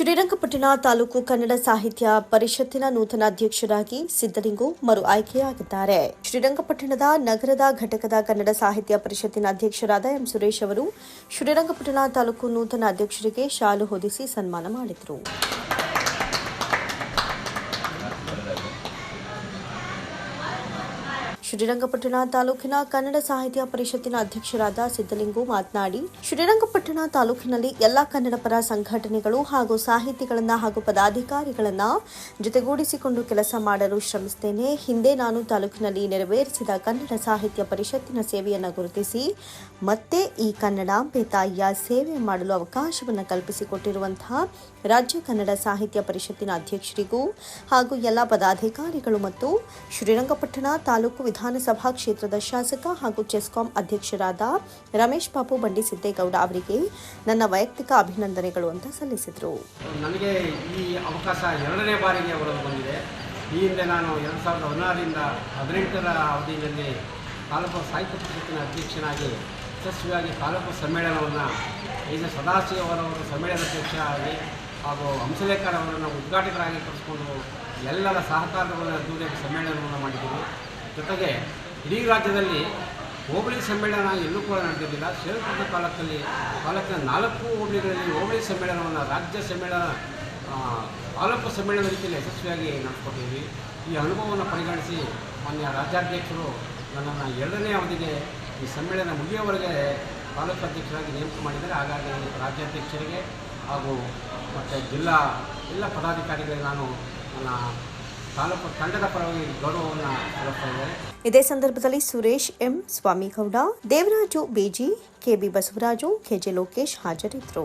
ಶ್ರೀರಂಗಪಟ್ಟಣ ತಾಲೂಕು ಕನ್ನಡ ಸಾಹಿತ್ಯ ಪರಿಷತ್ತಿನ ನೂತನ ಅಧ್ಯಕ್ಷರಾಗಿ ಸಿದ್ದಲಿಂಗು ಮರು ಆಯ್ಕೆಯಾಗಿದ್ದಾರೆ. ಶ್ರೀರಂಗಪಟ್ಟಣದ ನಗರದ ಘಟಕದ ಕನ್ನಡ ಸಾಹಿತ್ಯ ಪರಿಷತ್ತಿನ ಅಧ್ಯಕ್ಷರಾದ ಎಂ ಸುರೇಶ್ ಅವರು ಶ್ರೀರಂಗಪಟ್ಟಣ ತಾಲೂಕು ನೂತನ ಅಧ್ಯಕ್ಷರಿಗೆ ಶಾಲು ಹೊದಿಸಿ ಸನ್ಮಾನ ಮಾಡಿದರು. ಶ್ರೀರಂಗಪಟ್ಟಣ ತಾಲೂಕಿನ ಕನ್ನಡ ಸಾಹಿತ್ಯ ಪರಿಷತ್ತಿನ ಅಧ್ಯಕ್ಷರಾದ ಸಿದ್ದಲಿಂಗು ಮಾತನಾಡಿ, ಶ್ರೀರಂಗಪಟ್ಟಣ ತಾಲೂಕಿನಲ್ಲಿ ಎಲ್ಲಾ ಕನ್ನಡ ಪರ ಸಂಘಟನೆಗಳು ಹಾಗೂ ಸಾಹಿತಿಗಳನ್ನ ಹಾಗೂ ಪದಾಧಿಕಾರಿಗಳನ್ನ ಜೊತೆಗೂಡಿಸಿಕೊಂಡು ಕೆಲಸ ಮಾಡಲು ಶ್ರಮಿಸುತ್ತೇನೆ ಹಿಂದೆ ನಾನು ತಾಲೂಕಿನಲ್ಲಿ ನೆರವೇರಿಸಿದ ಕನ್ನಡ ಸಾಹಿತ್ಯ ಪರಿಷತ್ತಿನ ಸೇವೆಯನ್ನು ಗುರುತಿಸಿ, ಮತ್ತೆ ಈ ಕನ್ನಡಾಂಬೆ ತಾಯಿಯ ಸೇವೆ ಮಾಡಲು ಅವಕಾಶವನ್ನು ಕಲ್ಪಿಸಿಕೊಟ್ಟಿರುವಂತಹ ರಾಜ್ಯ ಕನ್ನಡ ಸಾಹಿತ್ಯ ಪರಿಷತ್ತಿನ ಅಧ್ಯಕ್ಷರಿಗೂ ಹಾಗೂ ಎಲ್ಲ ಪದಾಧಿಕಾರಿಗಳು ಮತ್ತು ಶ್ರೀರಂಗಪಟ್ಟಣ ತಾಲೂಕು ವಿಧಾನಸಭಾ ಕ್ಷೇತ್ರದ ಶಾಸಕ ಹಾಗೂ ಚೆಸ್ಕಾಂ ಅಧ್ಯಕ್ಷರಾದ ರಮೇಶ್ ಬಾಬು ಬಂಡಿ ಸಿದ್ದೇಗೌಡ ಅವರಿಗೆ ನನ್ನ ವೈಯಕ್ತಿಕ ಅಭಿನಂದನೆಗಳು ಅಂತ ಸಲ್ಲಿಸಿದರು. ನನಗೆ ಈ ಅವಕಾಶ ಎರಡನೇ ಬಾರಿಗೆ ಅವರಲ್ಲಿ ಬಂದಿದೆ. ಈ ಹಿಂದೆ ನಾನು ಎರಡು ಸಾವಿರದ ಹದಿನಾರರಿಂದ ಹದಿನೆಂಟರ ಅವಧಿಯಲ್ಲಿ ತಾಲೂಕು ಸಾಹಿತ್ಯ ಪರಿಷತ್ತಿನ ಅಧ್ಯಕ್ಷನಾಗಿ, ಯಶಸ್ವಿಯಾಗಿ ತಾಲೂಕು ಸಮ್ಮೇಳನವನ್ನು ಈಗ ಸದಾಶಿವ ಅವರವರು ಸಮ್ಮೇಳನ ಅಧ್ಯಕ್ಷರಾಗಿ ಹಾಗೂ ಹಂಸಲೇಖರವರನ್ನು ಉದ್ಘಾಟಕರಾಗಿ ಕರೆಸ್ಕೊಂಡು ಎಲ್ಲರ ಸಹಕಾರಗಳನ್ನು ಸಮ್ಮೇಳನವನ್ನು ಮಾಡಿದ್ದೀವಿ. ಜೊತೆಗೆ ಇಡೀ ರಾಜ್ಯದಲ್ಲಿ ಹೋಬಳಿ ಸಮ್ಮೇಳನ ಎಲ್ಲೂ ಕೂಡ ನಡೆದಿದ್ದಿಲ್ಲ ಶ್ರೀರಂಗಪಟ್ಟಣ ತಾಲೂಕಲ್ಲಿ ತಾಲೂಕಿನ ನಾಲ್ಕು ಹೋಬಳಿಗಳಲ್ಲಿ ಹೋಬಳಿ ಸಮ್ಮೇಳನವನ್ನು ರಾಜ್ಯ ಸಮ್ಮೇಳನ ತಾಲೂಕು ಸಮ್ಮೇಳನ ರೀತಿಯಲ್ಲಿ ಯಶಸ್ವಿಯಾಗಿ ನಡೆಸ್ಕೊಟ್ಟಿದ್ವಿ. ಈ ಅನುಭವವನ್ನು ಪರಿಗಣಿಸಿ ಮಾನ್ಯ ರಾಜ್ಯಾಧ್ಯಕ್ಷರು ನನ್ನನ್ನು ಎರಡನೇ ಅವಧಿಗೆ ಈ ಸಮ್ಮೇಳನ ಮುಗಿಯುವವರೆಗೆ ತಾಲೂಕು ಅಧ್ಯಕ್ಷರಾಗಿ ನೇಮಕ ಮಾಡಿದ್ದಾರೆ. ಹಾಗಾಗಿ ರಾಜ್ಯಾಧ್ಯಕ್ಷರಿಗೆ ಹಾಗೂ ಮತ್ತು ಜಿಲ್ಲಾ ಎಲ್ಲ ಪದಾಧಿಕಾರಿಗಳಿಗೆ ನಾನು ನನ್ನ ತಾಲೂಕು ತಂಡದ ಇದೇ ಸಂದರ್ಭದಲ್ಲಿ Suresh M Swamigowda Devaraju BG KB Basavaraju KJ Lokesh ಹಾಜರಿದ್ದರು.